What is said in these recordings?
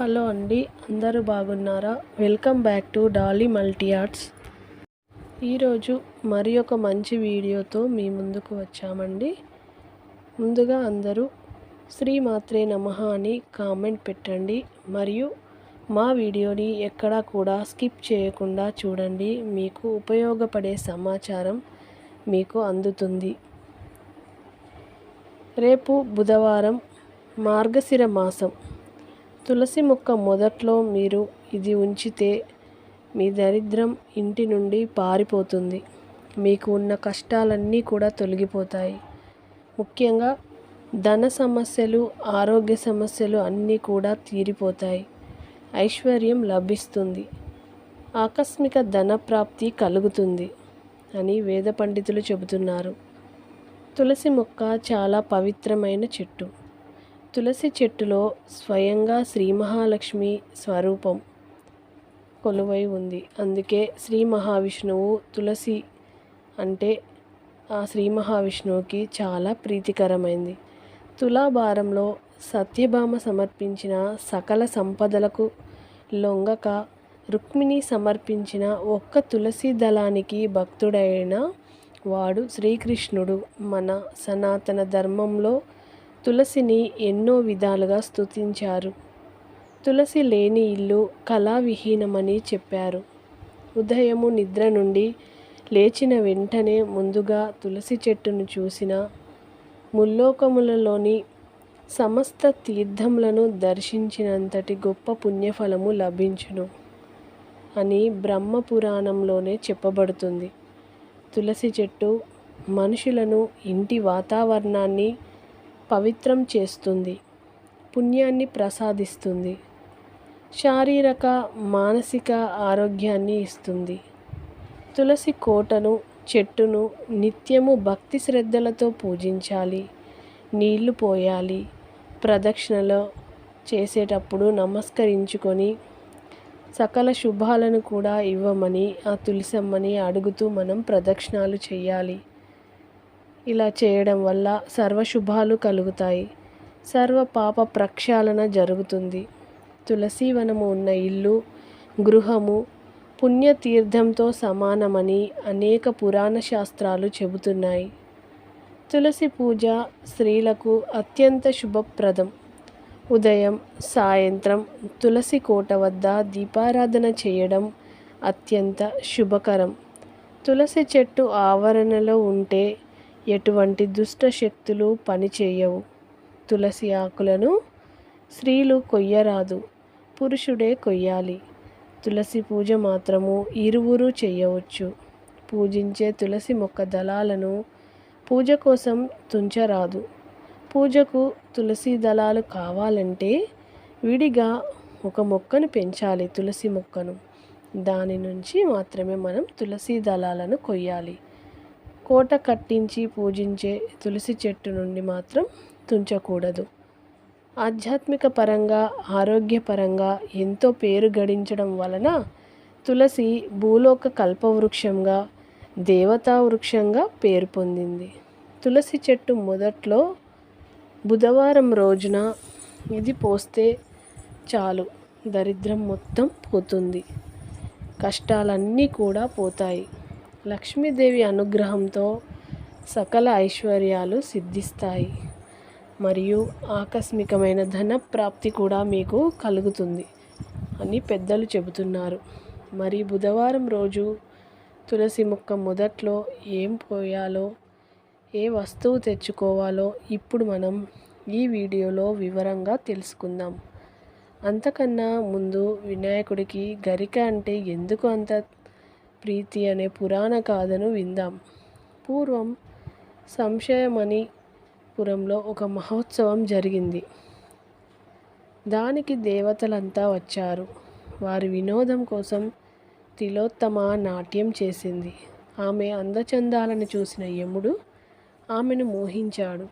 Hello అండి. అందరూ బాగున్నారా? Welcome back to Dolly multi arts. ఈరోజు మరి ఒక మంచి వీడియోతో మీ ముందుకు వచ్చామండి. ముందుగా అందరూ శ్రీ మాత్రే అని కామెంట్ పెట్టండి. మరియు మా వీడియోని ఎక్కడా కూడా స్కిప్ చేయకుండా చూడండి. మీకు ఉపయోగపడే సమాచారం మీకు అందుతుంది. రేపు బుధవారం మార్గశిర మాసం. తులసి మొక్క మొదట్లో మీరు ఇది ఉంచితే మీ దరిద్రం ఇంటి నుండి పారిపోతుంది. మీకు ఉన్న కష్టాలన్నీ కూడా తొలగిపోతాయి. ముఖ్యంగా ధన సమస్యలు ఆరోగ్య సమస్యలు అన్నీ కూడా తీరిపోతాయి. ఐశ్వర్యం లభిస్తుంది. ఆకస్మిక ధన ప్రాప్తి కలుగుతుంది అని వేద పండితులు చెబుతున్నారు. తులసి మొక్క చాలా పవిత్రమైన చెట్టు. తులసి చెట్టులో స్వయంగా శ్రీ మహాలక్ష్మి స్వరూపం కొలువై ఉంది. అందుకే శ్రీ మహావిష్ణువు తులసి అంటే ఆ శ్రీ మహావిష్ణువుకి చాలా ప్రీతికరమైంది. తులాభారంలో సత్యభామ సమర్పించిన సకల సంపదలకు లొంగక రుక్మిణి సమర్పించిన ఒక్క తులసి దళానికి భక్తుడైన వాడు శ్రీకృష్ణుడు. మన సనాతన ధర్మంలో తులసిని ఎన్నో విధాలుగా స్తుతించారు. తులసి లేని ఇల్లు కళావిహీనమని చెప్పారు. ఉదయము నిద్ర నుండి లేచిన వెంటనే ముందుగా తులసి చెట్టును చూసిన ముల్లోకములలోని సమస్త తీర్థములను దర్శించినంతటి గొప్ప పుణ్యఫలము లభించును అని బ్రహ్మ పురాణంలోనే చెప్పబడుతుంది. తులసి చెట్టు మనుషులను ఇంటి వాతావరణాన్ని పవిత్రం చేస్తుంది పుణ్యాన్ని ప్రసాదిస్తుంది శారీరక మానసిక ఆరోగ్యాన్ని ఇస్తుంది. తులసి కోటను చెట్టును నిత్యము భక్తి శ్రద్ధలతో పూజించాలి నీళ్ళు పోయాలి ప్రదక్షిణలో చేసేటప్పుడు నమస్కరించుకొని సకల శుభాలను కూడా ఇవ్వమని ఆ తులసమ్మని అడుగుతూ మనం ప్రదక్షిణాలు చేయాలి. ఇలా చేయడం వల్ల సర్వశుభాలు కలుగుతాయి. సర్వ పాప ప్రక్షాళన జరుగుతుంది. తులసీవనము ఉన్న ఇల్లు గృహము పుణ్యతీర్థంతో సమానమని అనేక పురాణ శాస్త్రాలు చెబుతున్నాయి. తులసి పూజ స్త్రీలకు అత్యంత శుభప్రదం. ఉదయం సాయంత్రం తులసి కోట వద్ద దీపారాధన చేయడం అత్యంత శుభకరం. తులసి చెట్టు ఆవరణలో ఉంటే ఎటువంటి దుష్ట శక్తులు పనిచేయవు తులసి ఆకులను స్త్రీలు కొయ్యరాదు పురుషుడే కొయ్యాలి. తులసి పూజ మాత్రము ఇరువురు చేయవచ్చు. పూజించే తులసి మొక్క దళాలను పూజ కోసం తుంచరాదు. పూజకు తులసి దళాలు కావాలంటే విడిగా ఒక మొక్కను పెంచాలి తులసి మొక్కను. దాని నుంచి మాత్రమే మనం తులసి దళాలను కొయ్యాలి. కోట కట్టించి పూజించే తులసి చెట్టు నుండి మాత్రం తుంచకూడదు. ఆధ్యాత్మిక పరంగా ఆరోగ్యపరంగా ఎంతో పేరు గడించడం వలన తులసి భూలోక కల్పవృక్షంగా దేవతా వృక్షంగా పేరు పొందింది. తులసి చెట్టు మొదట్లో బుధవారం రోజున ఇది పోస్తే చాలు దరిద్రం మొత్తం పోతుంది. కష్టాలన్నీ కూడా పోతాయి. లక్ష్మీదేవి అనుగ్రహంతో సకల ఐశ్వర్యాలు సిద్ధిస్తాయి. మరియు ఆకస్మికమైన ధన ప్రాప్తి కూడా మీకు కలుగుతుంది అని పెద్దలు చెబుతున్నారు. మరి బుధవారం రోజు తులసి మొక్క మొదట్లో ఏం పోయాలో ఏ వస్తువు తెచ్చుకోవాలో ఇప్పుడు మనం ఈ వీడియోలో వివరంగా తెలుసుకుందాం. అంతకన్నా ముందు వినాయకుడికి గరిక అంటే ఎందుకు అంత ప్రీతి అనే పురాణ గాథను విందాం. పూర్వం సంశయమణి పురంలో ఒక మహోత్సవం జరిగింది. దానికి దేవతలంతా వచ్చారు. వారి వినోదం కోసం తిలోత్తమ నాట్యం చేసింది. ఆమె అందచందాలను చూసిన యముడు ఆమెను మోహించాడు.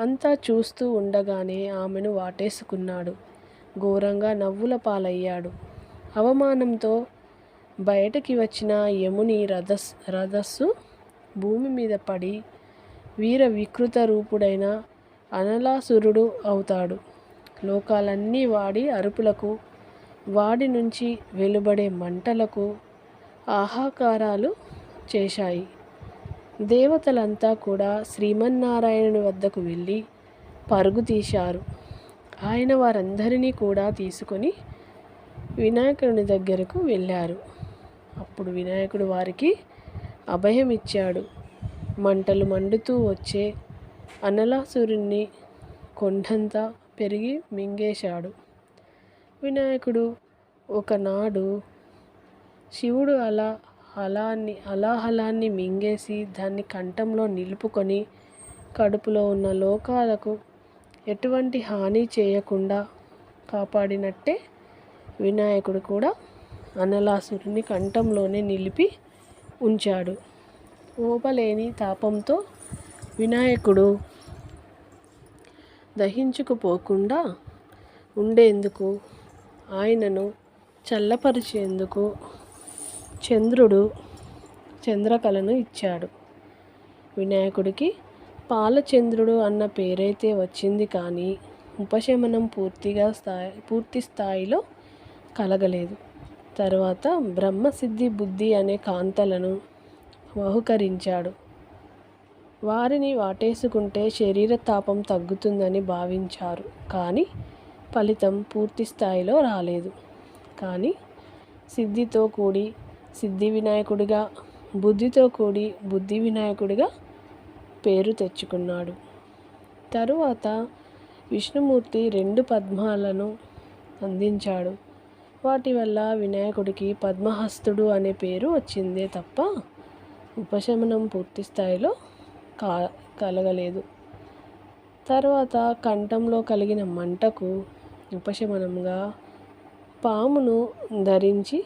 అంతా చూస్తూ ఉండగానే ఆమెను వాటేసుకున్నాడు. ఘోరంగా నవ్వుల పాలయ్యాడు. అవమానంతో బయటకి వచ్చిన యముని రథస్ రథస్సు భూమి మీద పడి వీర వికృత రూపుడైన అనలాసురుడు అవుతాడు. లోకాలన్నీ వాడి అరుపులకు వాడి నుంచి వెలువడే మంటలకు ఆహాకారాలు చేశాయి. దేవతలంతా కూడా శ్రీమన్నారాయణుని వద్దకు వెళ్ళి పరుగు తీశారు. ఆయన వారందరినీ కూడా తీసుకొని వినాయకుని దగ్గరకు వెళ్ళారు. అప్పుడు వినాయకుడు వారికి అభయం ఇచ్చాడు. మంటలు మండుతూ వచ్చే అనలాసురుణ్ణి కొండంతా పెరిగి మింగేశాడు. వినాయకుడు ఒకనాడు శివుడు అలా హలాన్ని అలాహలాన్ని మింగేసి దాన్ని కంఠంలో నిలుపుకొని కడుపులో ఉన్న లోకాలకు ఎటువంటి హాని చేయకుండా కాపాడినట్టే వినాయకుడు కూడా అనలాసురుని కంఠంలోనే నిలిపి ఉంచాడు. ఓపలేని తాపంతో వినాయకుడు దహించుకుపోకుండా ఉండేందుకు ఆయనను చల్లపరిచేందుకు చంద్రుడు చంద్రకళను ఇచ్చాడు. వినాయకుడికి పాలచంద్రుడు అన్న పేరైతే వచ్చింది కానీ ఉపశమనం పూర్తిగా స్థాయి పూర్తి స్థాయిలో కలగలేదు. తర్వాత బ్రహ్మసిద్ధి బుద్ధి అనే కాంతలను బహుకరించాడు వారిని వాటేసుకుంటే శరీర తాపం తగ్గుతుందని భావించారు. కానీ ఫలితం పూర్తి స్థాయిలో రాలేదు. కానీ సిద్ధితో కూడి సిద్ధి వినాయకుడిగా బుద్ధితో కూడి బుద్ధి వినాయకుడిగా పేరు తెచ్చుకున్నాడు. తరువాత విష్ణుమూర్తి రెండు పద్మాలను అందించాడు. వాటి వల్ల వినాయకుడికి పద్మహస్తుడు అనే పేరు వచ్చిందే తప్ప ఉపశమనం పూర్తి స్థాయిలో కా కలగలేదు. తర్వాత కంఠంలో కలిగిన మంటకు ఉపశమనంగా పామును ధరించి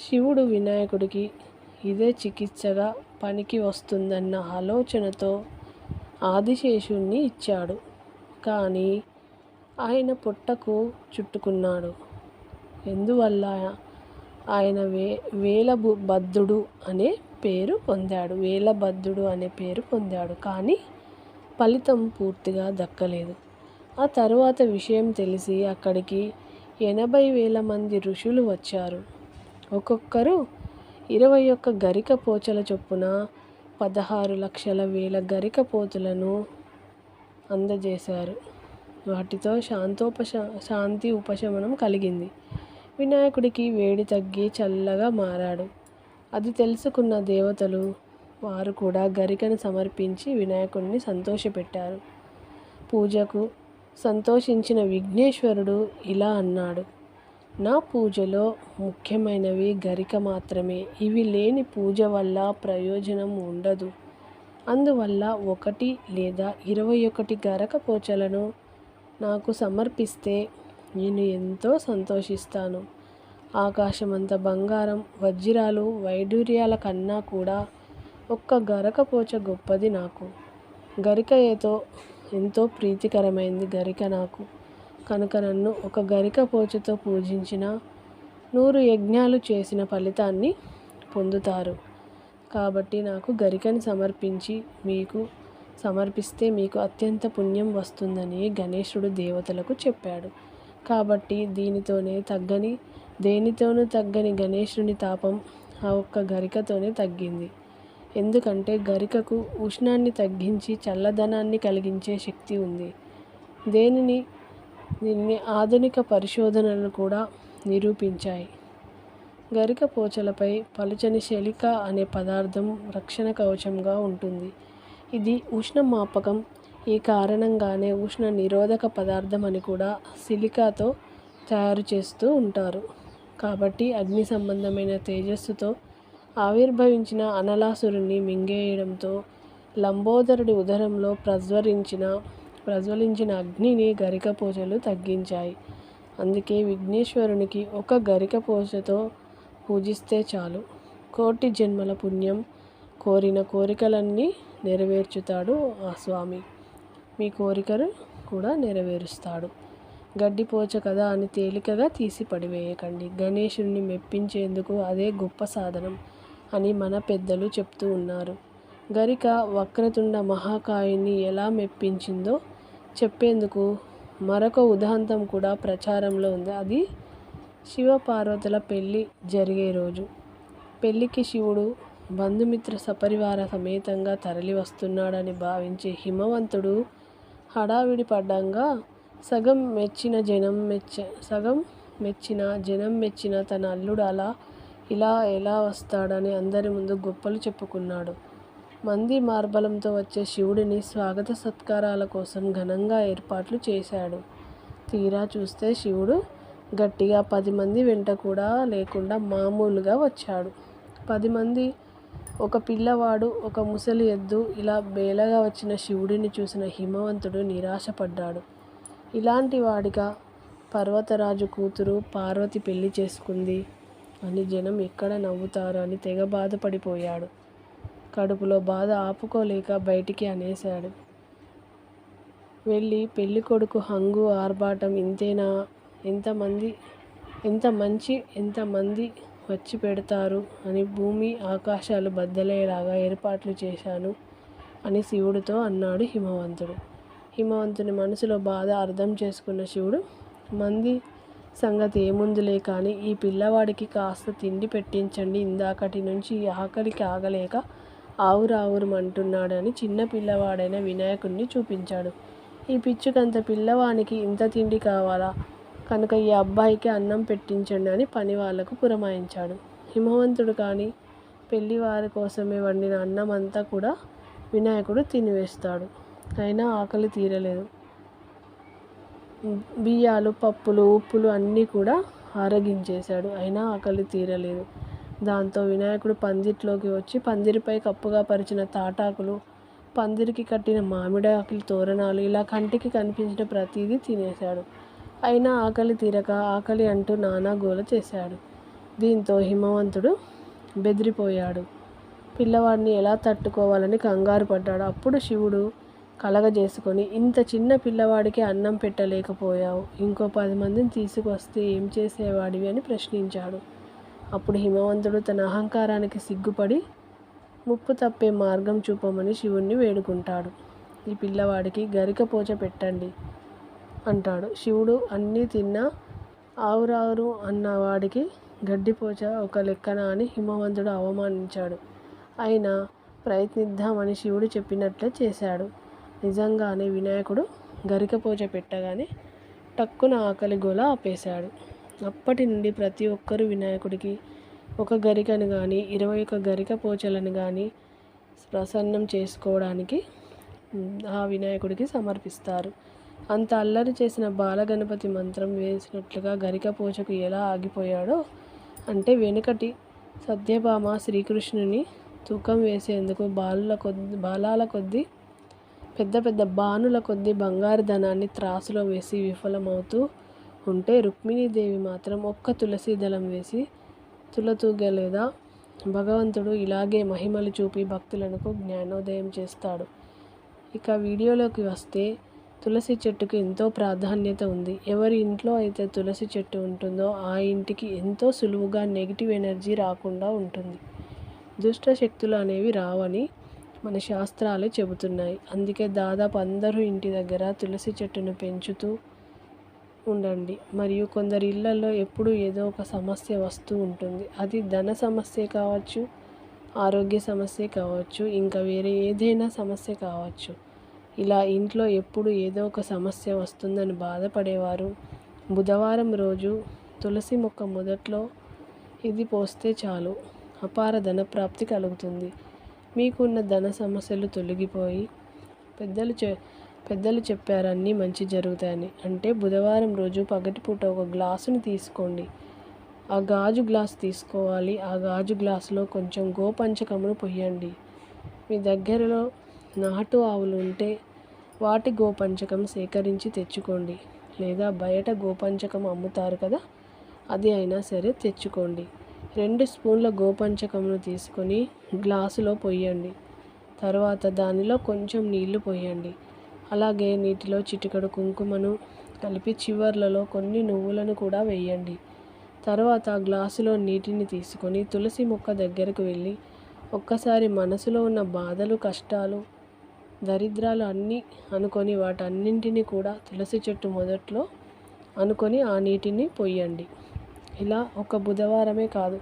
శివుడు వినాయకుడికి ఇదే చికిత్సగా పనికి వస్తుందన్న ఆలోచనతో ఆదిశేషుణ్ణి ఇచ్చాడు. కానీ ఆయన పుట్టకు చుట్టుకున్నాడు. ఎందువల్ల ఆయన వే వేలబు బద్ధుడు అనే పేరు పొందాడు. వేలబద్ధుడు అనే పేరు పొందాడు. కానీ ఫలితం పూర్తిగా దక్కలేదు. ఆ తరువాత విషయం తెలిసి అక్కడికి ఎనభై వేల మంది ఋషులు వచ్చారు. ఒక్కొక్కరు ఇరవై ఒక్క గరిక పోచల చొప్పున పదహారు లక్షల వేల గరిక పోతులను అందజేశారు. వాటితో శాంతోపశ శాంతి ఉపశమనం కలిగింది. వినాయకుడికి వేడి తగ్గి చల్లగా మారాడు. అది తెలుసుకున్న దేవతలు వారు కూడా గరికను సమర్పించి వినాయకుడిని సంతోషపెట్టారు. పూజకు సంతోషించిన విఘ్నేశ్వరుడు ఇలా అన్నాడు నా పూజలో ముఖ్యమైనవి గరిక మాత్రమే. ఇవి లేని పూజ వల్ల ప్రయోజనం ఉండదు. అందువల్ల ఒకటి లేదా ఇరవై ఒకటి గరక పోచలను నాకు సమర్పిస్తే నేను ఎంతో సంతోషిస్తాను. ఆకాశమంత బంగారం వజ్రాలు వైడూర్యాల కన్నా కూడా ఒక్క గరకపోచ గొప్పది నాకు. గరిక ఏతో ఎంతో ప్రీతికరమైంది గరిక నాకు. కనుక నన్ను ఒక గరిక పోచతో పూజించిన నూరు యజ్ఞాలు చేసిన ఫలితాన్ని పొందుతారు. కాబట్టి నాకు గరికని సమర్పించి మీకు సమర్పిస్తే మీకు అత్యంత పుణ్యం వస్తుందని గణేశుడు దేవతలకు చెప్పాడు. కాబట్టి దీనితోనే తగ్గని దేనితోనూ తగ్గని గణేశుని తాపం ఆ ఒక్క గరికతోనే తగ్గింది. ఎందుకంటే గరికకు ఉష్ణాన్ని తగ్గించి చల్లదనాన్ని కలిగించే శక్తి ఉంది. దేనిని? దీనిని ఆధునిక పరిశోధనలు కూడా నిరూపించాయి. గరిక పోచలపై పలుచని శలిక అనే పదార్థం రక్షణ కవచంగా ఉంటుంది. ఇది ఉష్ణ మాపకం ఈ కారణంగానే ఉష్ణ నిరోధక పదార్థం అని కూడా సిలికాతో తయారు చేస్తూ ఉంటారు. కాబట్టి అగ్ని సంబంధమైన తేజస్సుతో ఆవిర్భవించిన అనలాసురుణ్ణి మింగేయడంతో లంబోదరుడి ఉదరంలో ప్రజ్వరించిన ప్రజ్వలించిన అగ్నిని గరిక పూజలు తగ్గించాయి. అందుకే విఘ్నేశ్వరునికి ఒక గరిక పూజతో పూజిస్తే చాలు. కోటి జన్మల పుణ్యం కోరిన కోరికలన్నీ నెరవేర్చుతాడు ఆ స్వామి. మీ కోరికను కూడా నెరవేరుస్తాడు. గడ్డిపోచ కదా అని తేలికగా తీసి పడివేయకండి. గణేశుణ్ణి మెప్పించేందుకు అదే గొప్ప సాధనం అని మన పెద్దలు చెప్తూ ఉన్నారు. గరిక వక్రతుండ మహాకాయుని ఎలా మెప్పించిందో చెప్పేందుకు మరొక ఉదాంతం కూడా ప్రచారంలో ఉంది. అది శివపార్వతుల పెళ్ళి జరిగే రోజు. పెళ్ళికి శివుడు బంధుమిత్ర సపరివార సమేతంగా తరలి వస్తున్నాడని భావించే హిమవంతుడు హడావిడి పడ్డంగా సగం మెచ్చిన జనం మెచ్చ సగం మెచ్చిన జనం మెచ్చిన తన అల్లుడు అలా ఇలా ఎలా వస్తాడని అందరి ముందు గొప్పలు చెప్పుకున్నాడు. మంది మార్బలంతో వచ్చే శివుడిని స్వాగత సత్కారాల కోసం ఘనంగా ఏర్పాట్లు చేశాడు. తీరా చూస్తే శివుడు గట్టిగా పది మంది వెంట కూడా లేకుండా మామూలుగా వచ్చాడు. పది మంది ఒక పిల్లవాడు ఒక ముసలి ఎద్దు ఇలా బేలగా వచ్చిన శివుడిని చూసిన హిమవంతుడు నిరాశపడ్డాడు. ఇలాంటి వాడిగా పర్వతరాజు కూతురు పార్వతి పెళ్ళి చేసుకుంది అని జనం ఎక్కడ నవ్వుతారు అని తెగ బాధపడిపోయాడు. కడుపులో బాధ ఆపుకోలేక బయటికి అనేశాడు. వెళ్ళి పెళ్ళి కొడుకు హంగు ఆర్భాటం ఇంతేనా? ఎంతమంది ఎంత మంచి ఎంతమంది వచ్చి పెడతారు అని భూమి ఆకాశాలు బద్దలయ్యేలాగా ఏర్పాట్లు చేశాను అని శివుడితో అన్నాడు హిమవంతుడు. హిమవంతుని మనసులో బాధ అర్థం చేసుకున్న శివుడు మంది సంగతి ఏముందిలే కానీ ఈ పిల్లవాడికి కాస్త తిండి పెట్టించండి. ఇందాకటి నుంచి ఆకలికి ఆగలేక ఆవురావురమంటున్నాడని చిన్న పిల్లవాడైన వినాయకుడిని చూపించాడు. ఈ పిచ్చుకంత పిల్లవానికి ఇంత తిండి కావాలా? కనుక ఈ అబ్బాయికి అన్నం పెట్టించండి అని పని వాళ్ళకు పురమాయించాడు. హిమవంతుడు కానీ పెళ్ళివారి కోసమే వండిన అన్నం అంతా కూడా వినాయకుడు తినివేస్తాడు. అయినా ఆకలి తీరలేదు. బియ్యాలు పప్పులు ఉప్పులు అన్నీ కూడా ఆరగించేశాడు. అయినా ఆకలి తీరలేదు. దాంతో వినాయకుడు పందిట్లోకి వచ్చి పందిరిపై కప్పుగా పరిచిన తాటాకులు పందిరికి కట్టిన మామిడాకులు తోరణాలు ఇలా కంటికి కనిపించిన ప్రతిదీ తినేశాడు. అయినా ఆకలి తీరక ఆకలి అంటూ నానా గోల చేశాడు. దీంతో హిమవంతుడు బెదిరిపోయాడు. పిల్లవాడిని ఎలా తట్టుకోవాలని కంగారు పడ్డాడు. అప్పుడు శివుడు కలగజేసుకొని ఇంత చిన్న పిల్లవాడికి అన్నం పెట్టలేకపోయావు. ఇంకో పది మందిని తీసుకొస్తే ఏం చేసేవాడివి? అని ప్రశ్నించాడు. అప్పుడు హిమవంతుడు తన అహంకారానికి సిగ్గుపడి ముప్పు తప్పే మార్గం చూపమని శివుణ్ణి వేడుకుంటాడు. ఈ పిల్లవాడికి గరికపోచ పెట్టండి. అంటాడు. శివుడు అన్నీ తిన్నా ఆవురావురు అన్న వాడికి గడ్డిపోచ ఒక లెక్కన అని హిమవంతుడు అవమానించాడు. అయినా ప్రయత్నిద్దామని శివుడు చెప్పినట్లే చేశాడు. నిజంగానే వినాయకుడు గరికపోచ పెట్టగానే టక్కున ఆకలి గోల ఆపేశాడు. అప్పటి నుండి ప్రతి ఒక్కరూ వినాయకుడికి ఒక గరికను కానీ ఇరవై ఒక గరిక పోచలను కానీ ప్రసన్నం చేసుకోవడానికి ఆ వినాయకుడికి సమర్పిస్తారు. అంత అల్లరి చేసిన బాలగణపతి మంత్రం వేసినట్లుగా గరిక పూజకు ఎలా ఆగిపోయాడో అంటే వెనుకటి సత్యభామ శ్రీకృష్ణుని తూకం వేసేందుకు బాలుల కొద్ది బాలాల కొద్దీ పెద్ద పెద్ద బాణుల కొద్దీ బంగారు ధనాన్ని త్రాసులో వేసి విఫలమవుతూ ఉంటే రుక్మిణీదేవి మాత్రం ఒక్క తులసి దళం వేసి తులతూగలేదా? భగవంతుడు ఇలాగే మహిమలు చూపి భక్తులకు జ్ఞానోదయం చేస్తాడు. ఇక వీడియోలోకి వస్తే తులసి చెట్టుకు ఎంతో ప్రాధాన్యత ఉంది. ఎవరి ఇంట్లో అయితే తులసి చెట్టు ఉంటుందో ఆ ఇంటికి ఎంతో సులువుగా నెగిటివ్ ఎనర్జీ రాకుండా ఉంటుంది. దుష్ట శక్తులు అనేవి రావని మన శాస్త్రాలే చెబుతున్నాయి. అందుకే దాదాపు అందరూ ఇంటి దగ్గర తులసి చెట్టును పెంచుతూ ఉండండి. మరియు కొందరి ఇళ్ళలో ఎప్పుడు ఏదో ఒక సమస్య వస్తూ ఉంటుంది. అది ధన సమస్య కావచ్చు ఆరోగ్య సమస్య కావచ్చు ఇంకా వేరే ఏదైనా సమస్య కావచ్చు. ఇలా ఇంట్లో ఎప్పుడు ఏదో ఒక సమస్య వస్తుందని బాధపడేవారు. బుధవారం రోజు తులసి మొక్క మొదట్లో ఇది పోస్తే చాలు. అపార ధన ప్రాప్తి కలుగుతుంది. మీకున్న ధన సమస్యలు తొలగిపోయి పెద్దలు చె పెద్దలు చెప్పారన్నీ మంచి జరుగుతాయని. అంటే బుధవారం రోజు పగటిపూట ఒక గ్లాసుని తీసుకోండి. ఆ గాజు గ్లాస్ తీసుకోవాలి. ఆ గాజు గ్లాసులో కొంచెం గోపంచకమును పొయ్యండి. మీ దగ్గరలో నాటు ఆవులు ఉంటే వాటి గోపంచకం సేకరించి తెచ్చుకోండి. లేదా బయట గోపంచకం అమ్ముతారు కదా అది అయినా సరే తెచ్చుకోండి. రెండు స్పూన్ల గోపంచకమును తీసుకొని గ్లాసులో పోయండి తర్వాత దానిలో కొంచెం నీళ్ళు పోయండి. అలాగే నీటిలో చిటికడు కుంకుమను కలిపి చివర్లలో కొన్ని నువ్వులను కూడా వేయండి. తర్వాత గ్లాసులో నీటిని తీసుకొని తులసి మొక్క దగ్గరకు వెళ్ళి ఒక్కసారి మనసులో ఉన్న బాధలు కష్టాలు దరిద్రాలు అన్నీ అనుకొని వాటన్నింటినీ కూడా తులసి చెట్టు మొదట్లో అనుకొని ఆ నీటిని పొయ్యండి. ఇలా ఒక బుధవారమే కాదు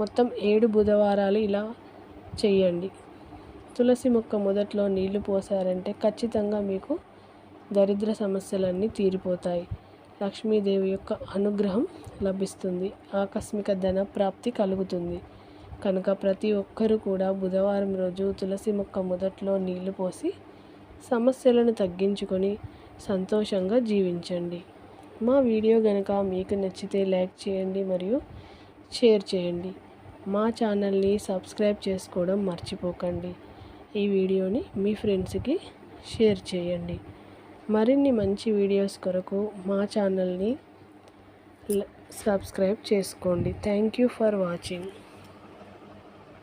మొత్తం ఏడు బుధవారాలు ఇలా చేయండి తులసి మొక్క మొదట్లో నీళ్ళు పోసారంటే ఖచ్చితంగా మీకు దరిద్ర సమస్యలన్నీ తీరిపోతాయి. లక్ష్మీదేవి యొక్క అనుగ్రహం లభిస్తుంది. ఆకస్మిక ధన ప్రాప్తి కలుగుతుంది. కనుక ప్రతి ఒక్కరూ కూడా బుధవారం రోజు తులసి మొక్క మొదట్లో నీళ్ళు పోసి సమస్యలను తగ్గించుకొని సంతోషంగా జీవించండి. మా వీడియో కనుక మీకు నచ్చితే లైక్ చేయండి మరియు షేర్ చేయండి. మా ఛానల్ని సబ్స్క్రైబ్ చేసుకోవడం మర్చిపోకండి. ఈ వీడియోని మీ ఫ్రెండ్స్కి షేర్ చేయండి. మరిన్ని మంచి వీడియోస్ కొరకు మా ఛానల్ని సబ్స్క్రైబ్ చేసుకోండి. Thank you for watching.